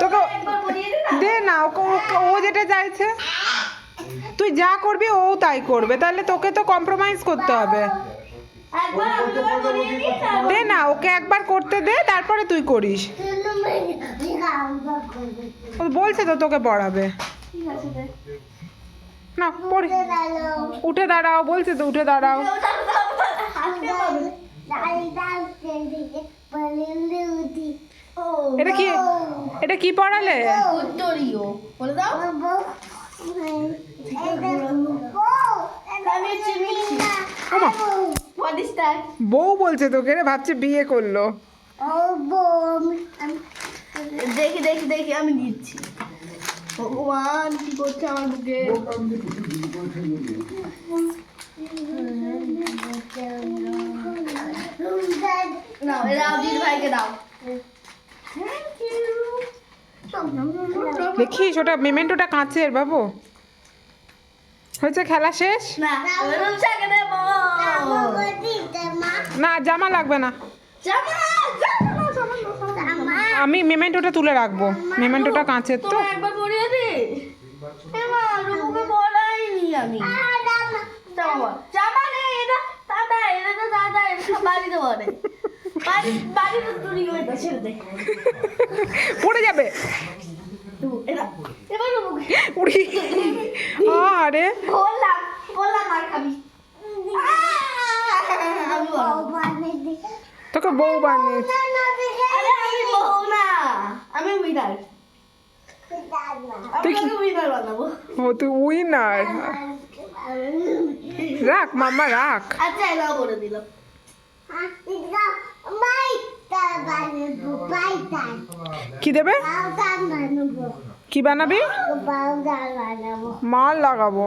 তোকে- দে না ওকে ও যেটা চাইছে তুই যা করবি ও তাই করবে তাহলে তোকে তো কম্প্রোমাইজ করতে হবে দে না ওকে একবার করতে দে তারপরে তুই করিস বলছে তো তোকে পড়াবে। না পড়ি উঠে দাঁড়াও বলছে তো উঠে দাঁড়াও ওটা তো হাসতে পারবে ও এটা কি? এটা কি পড়ালে? উত্তরীয়। বলে দাও। বউ বলছে তোকে রে ভাবছে বিয়ে করল। দেখি দেখি দেখি আমি দিচ্ছি। ভগবান কি করছে আমার বুকে এরা ভাইকে দাও। দেখিস ওটা মেমেন্টোটা কাঁচের বাবু। হয়েছে খেলা শেষ? না। জামা লাগবে না। আমি মেমেন্টোটা তুলে রাখব। মেমেন্টোটা কাঁচের তো। পড়ে যাবে। উড়ি। আরে বললাম বললাম আর খাবি। আহ! আমি বললাম। তোকে বউ বানিয়েছে আমি বউ না আমি উইনার। তুই কি- আপনাকে উইনার বানাবো। ও তুই উইনার? রাখ মাম্মা রাখ। আচ্ছা এলাও বলে দিলাম। কি দেবে? কি বানাবি? মাল লাগাবো।